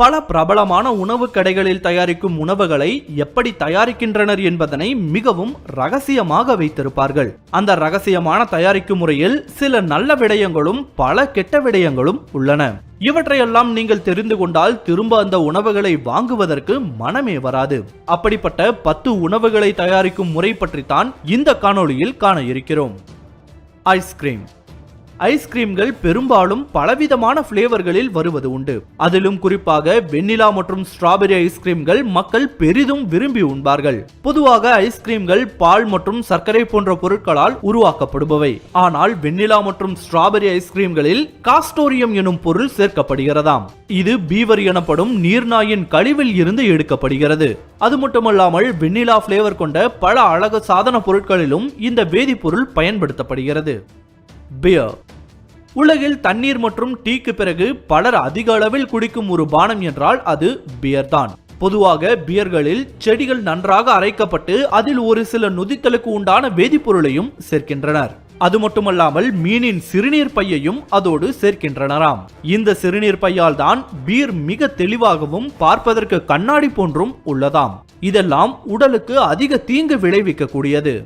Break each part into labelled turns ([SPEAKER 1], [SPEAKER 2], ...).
[SPEAKER 1] பல பிரபலமான உணவு கடைகளில் தயாரிக்கும் உணவுகளை எப்படி தயாரிக்கின்றனர் என்பதனை மிகவும் ரகசியமாக வைத்திருப்பார்கள். அந்த ரகசியமான தயாரிக்கும் முறையில் சில நல்ல விடயங்களும் பல கெட்ட விடயங்களும் உள்ளன. இவற்றையெல்லாம் நீங்கள் தெரிந்து கொண்டால் திரும்ப அந்த உணவுகளை வாங்குவதற்கு மனமே வராது. அப்படிப்பட்ட பத்து உணவுகளை தயாரிக்கும் முறை பற்றித்தான் இந்த காணொளியில் காண இருக்கிறோம். ஐஸ்கிரீம். ஐஸ்கிரீம்கள் பெரும்பாலும் பலவிதமான பிளேவர்களில் வருவது உண்டு. அதிலும் குறிப்பாக வெண்ணிலா மற்றும் ஸ்ட்ராபெரி ஐஸ்கிரீம்கள் மக்கள் பெரிதும் விரும்பி உண்பார்கள். பொதுவாக ஐஸ்கிரீம்கள் பால் மற்றும் சர்க்கரை போன்ற பொருட்களால் உருவாக்கப்படுபவை. ஆனால் வெண்ணிலா மற்றும் ஸ்ட்ராபெரி ஐஸ்கிரீம்களில் காஸ்டோரியம் எனும் பொருள் சேர்க்கப்படுகிறதாம். இது பீவர் எனப்படும் நீர்நாயின் கழிவில் இருந்து எடுக்கப்படுகிறது. அது மட்டுமல்லாமல் வெண்ணிலா பிளேவர் கொண்ட பல அழகு சாதன பொருட்களிலும் இந்த வேதிப்பொருள் பயன்படுத்தப்படுகிறது. பியர் உலகில் தண்ணீர் மற்றும் டீக்கு பிறகு பலர் அதிக அளவில் குடிக்கும் ஒரு பானம் என்றால் அது பியர் தான். பொதுவாக பியர்களில் செடிகள் நன்றாக அரைக்கப்பட்டு அதில் ஒரு சில நொதித்தலுக்கு உண்டான வேதிப்பொருளையும் சேர்க்கின்றனர். அது மட்டுமல்லாமல் மீனின் சிறுநீர் பையையும் அதோடு சேர்க்கின்றனராம். இந்த சிறுநீர் பையால் தான் பீர் மிக தெளிவாகவும் பார்ப்பதற்கு கண்ணாடி போன்றும் உள்ளதாம். இதெல்லாம் உடலுக்கு அதிக தீங்கு விளைவிக்கக்கூடியது.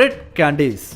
[SPEAKER 1] ரெட் கேண்டிஸ்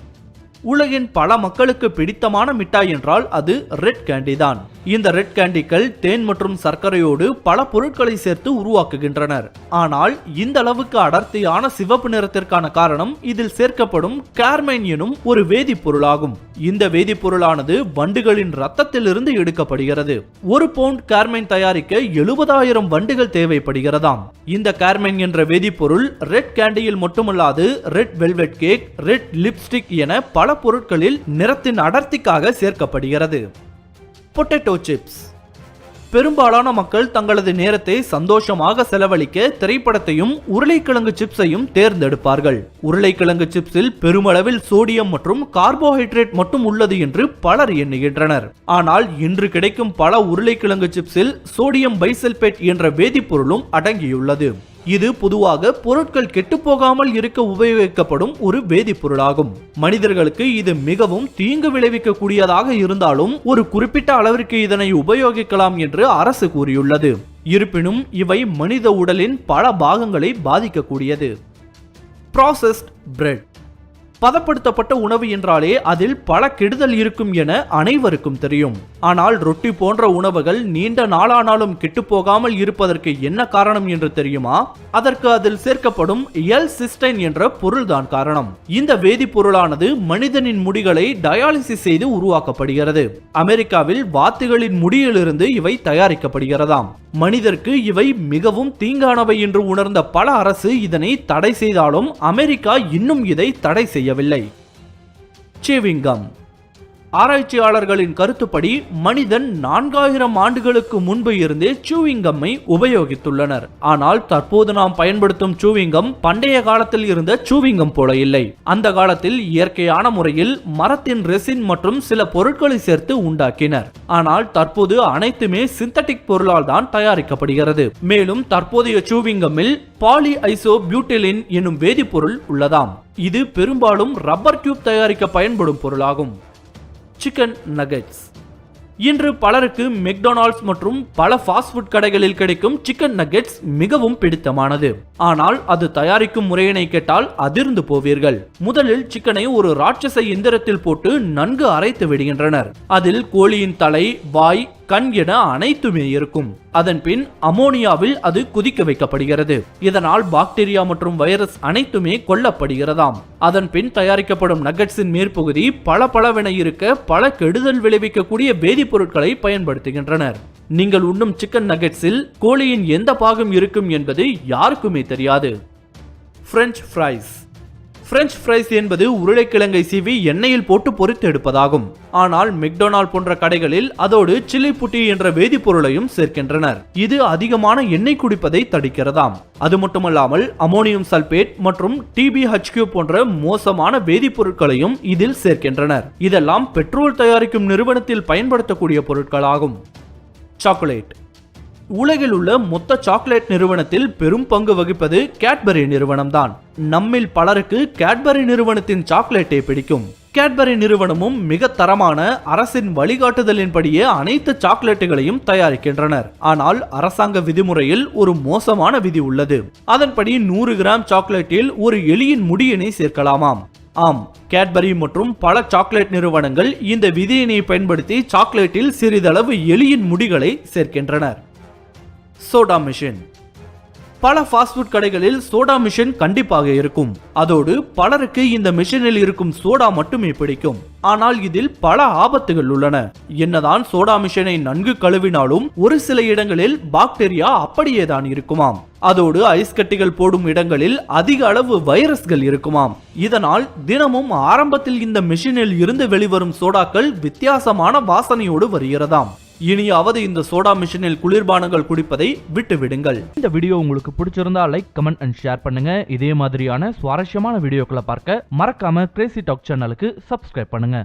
[SPEAKER 1] உலகின் பல மக்களுக்கு பிடித்தமான மிட்டாய் என்றால் அது ரெட் கேண்டி தான். இந்த ரெட் கேண்டிகள் தேன் மற்றும் சர்க்கரையோடு பல பொருட்களை சேர்த்து உருவாக்குகின்றனர். ஆனால் இந்த அளவுக்கு அடர்த்தியான சிவப்பு நிறத்திற்கான காரணம் இதில் சேர்க்கப்படும் கார்மைன் எனும் ஒரு வேதிப்பொருளாகும். இந்த வேதிப்பொருளானது வண்டுகளின் ரத்தத்திலிருந்து எடுக்கப்படுகிறது. ஒரு பவுண்ட் கார்மைன் தயாரிக்க எழுபதாயிரம் வண்டுகள் தேவைப்படுகிறதாம். இந்த கார்மைன் என்ற வேதிப்பொருள் ரெட் கேண்டியில் மட்டுமல்லாது red velvet cake red lipstick என பல பொருட்களில் நிறத்தின் அடர்த்திக்காக சேர்க்கப்படுகிறது. பொட்டேட்டோ சிப்ஸ் பெரும்பாலான மக்கள் தங்களது நேரத்தை சந்தோஷமாக செலவழிக்க திரைப்படத்தையும் உருளைக்கிழங்கு சிப்ஸையும் தேர்ந்தெடுப்பார்கள். உருளைக்கிழங்கு சிப்ஸில் பெருமளவில் சோடியம் மற்றும் கார்போஹைட்ரேட் மட்டும் உள்ளது என்று பலர் எண்ணுகின்றனர். ஆனால் இன்று கிடைக்கும் பல உருளைக்கிழங்கு சிப்ஸில் சோடியம் பைசல்பேட் என்ற வேதிப்பொருளும் அடங்கியுள்ளது. இது பொதுவாக பொருட்கள் கெட்டுப்போகாமல் இருக்க உபயோகிக்கப்படும் ஒரு வேதிப்பொருளாகும். மனிதர்களுக்கு இது மிகவும் தீங்கு விளைவிக்கக்கூடியதாக இருந்தாலும் ஒரு குறிப்பிட்ட அளவிற்கு இதனை உபயோகிக்கலாம் என்று அரசு கூறியுள்ளது. இருப்பினும் இவை மனித உடலின் பல பாகங்களை பாதிக்கக்கூடியது. ப்ராசஸ்ட் பிரெட் பதப்படுத்தப்பட்ட உணவு என்றாலே அதில் பல கெடுதல் இருக்கும் என அனைவருக்கும் தெரியும். ஆனால் ரொட்டி போன்ற உணவுகள் நீண்ட நாளானாலும் கெட்டுப்போகாமல் இருப்பதற்கு என்ன காரணம் என்று தெரியுமா? அதற்கு அதில் சேர்க்கப்படும் எல் சிஸ்டைன் என்ற பொருள்தான் காரணம். இந்த வேதிப்பொருளானது மனிதனின் முடிகளை டயாலிசிஸ் செய்து உருவாக்கப்படுகிறது. அமெரிக்காவில் வாத்துகளின் முடியிலிருந்து இவை தயாரிக்கப்படுகிறதாம். மனிதருக்கு இவை மிகவும் தீங்கானவை என்று உணர்ந்த பல அரசு இதனை தடை செய்தாலும் அமெரிக்கா இன்னும் இதை தடை முடியவில்லை. சேவிங்கம். ஆராய்ச்சியாளர்களின் கருத்துப்படி மனிதன் நான்காயிரம் ஆண்டுகளுக்கு முன்பு இருந்தே சூவிங்கம்மை உபயோகித்துள்ளனர். ஆனால் தற்போது நாம் பயன்படுத்தும் சூவிங்கம் பண்டைய காலத்தில் இருந்த சூவிங்கம் போல இல்லை. அந்த காலத்தில் இயற்கையான முறையில் மரத்தின் ரெசின் மற்றும் சில பொருட்களை சேர்த்து உண்டாக்கினர். ஆனால் தற்போது அனைத்துமே சிந்தட்டிக் பொருளால் தான் தயாரிக்கப்படுகிறது. மேலும் தற்போதைய சூவிங்கம்மில் பாலி ஐசோ பியூட்டிலின் என்னும் வேதிப்பொருள் உள்ளதாம். இது பெரும்பாலும் ரப்பர் டியூப் தயாரிக்க பயன்படும் பொருளாகும். சிக்கன் நகெட்ஸ் இன்று பலருக்கு மெக்டொனால்ட்ஸ் மற்றும் பல ஃபாஸ்ட் ஃபுட் கடைகளில் கிடைக்கும் சிக்கன் நகெட்ஸ் மிகவும் பிடித்தமானது. ஆனால் அது தயாரிக்கும் முறையினை கேட்டால் அதிர்ந்து போவீர்கள். முதலில் சிக்கனை ஒரு ராட்சச இயந்திரத்தில் போட்டு நன்கு அரைத்து விடுகின்றனர். அதில் கோழியின் தலை வாய் கண் என அனைத்துமே இருக்கும். அதன் பின் அமோனியாவில் அது குதிக்க வைக்கப்படுகிறது. இதனால் பாக்டீரியா மற்றும் வைரஸ் அனைத்துமே கொல்லப்படுகிறதாம். அதன் பின் தயாரிக்கப்படும் நகட்ஸின் மேற்பகுதி பல பலவென இருக்க பல கெடுதல் விளைவிக்கக்கூடிய வேதிப்பொருட்களை பயன்படுத்துகின்றனர். நீங்கள் உண்ணும் சிக்கன் நகெட்ஸில் கோழியின் எந்த பாகம் இருக்கும் என்பது யாருக்குமே தெரியாது. பிரெஞ்ச் ஃப்ரைஸ் பிரெஞ்ச் ஃப்ரைஸ் என்பது உருளைக்கிழங்கை சீவி எண்ணெயில் போட்டு பொறித்து எடுப்பதாகும். ஆனால் மெக்டொனால் போன்ற கடைகளில் அதோடு சில்லி புட்டி என்ற வேதிப்பொருளையும் சேர்க்கின்றனர். இது அதிகமான எண்ணெய் குடிப்பதை தடுக்கிறதாம். அது மட்டுமல்லாமல் அமோனியம் சல்பேட் மற்றும் டிபிஹெச்கியூ போன்ற மோசமான வேதிப்பொருட்களையும் இதில் சேர்க்கின்றனர். இதெல்லாம் பெட்ரோல் தயாரிக்கும் நிறுவனத்தில் பயன்படுத்தக்கூடிய பொருட்களாகும். சாக்லேட். உலகில் உள்ள மொத்த சாக்லேட் நிறுவனத்தில் பெரும் பங்கு வகிப்பது கேட்பரி நிறுவனம்தான். நம்மில் பலருக்கு கேட்பரி நிறுவனத்தின் சாக்லேட்டை பிடிக்கும். கேட்பரி நிறுவனமும் மிக தரமான அரசின் வழிகாட்டுதலின்படியே அனைத்து சாக்லேட்டுகளையும் தயாரிக்கின்றனர். ஆனால் அரசாங்க விதிமுறையில் ஒரு மோசமான விதி உள்ளது. அதன்படி நூறு கிராம் சாக்லேட்டில் ஒரு எலியின் முடியினை சேர்க்கலாமாம். ஆம் கேட்பரி மற்றும் பல சாக்லேட் நிறுவனங்கள் இந்த விதியினை பயன்படுத்தி சாக்லேட்டில் சிறிதளவு எலியின் முடிகளை சேர்க்கின்றனர். Soda machine. பல ஃபாஸ்ட் ஃபுட் கடைகளில் சோடா மிஷின் கண்டிப்பாக இருக்கும். அதோடு பலருக்கு இந்த மிஷினில் இருக்கும் சோடா மட்டுமே பிடிக்கும். ஆனால் இதில் பல ஆபத்துகள் உள்ளன. என்னதான் சோடா மிஷினை நன்கு கழுவினாலும் ஒரு சில இடங்களில் பாக்டீரியா அப்படியே தான் இருக்குமாம். அதோடு ஐஸ் கட்டிகள் போடும் இடங்களில் அதிக அளவு வைரஸ்கள் இருக்குமாம். இதனால் தினமும் ஆரம்பத்தில் இந்த மிஷினில் இருந்து வெளிவரும் சோடாக்கள் வித்தியாசமான வாசனையோடு வருகிறதாம். இனியாவது இந்த சோடா மிஷினில் குளிர்பானங்கள் குடிப்பதை விட்டுவிடுங்கள்.
[SPEAKER 2] இந்த வீடியோ உங்களுக்கு பிடிச்சிருந்தா லைக் கமெண்ட் அண்ட் ஷேர் பண்ணுங்க. இதே மாதிரியான சுவாரஸ்யமான வீடியோக்களை பார்க்க மறக்காம கிரேசி டாக் சேனலுக்கு சப்ஸ்கிரைப் பண்ணுங்க.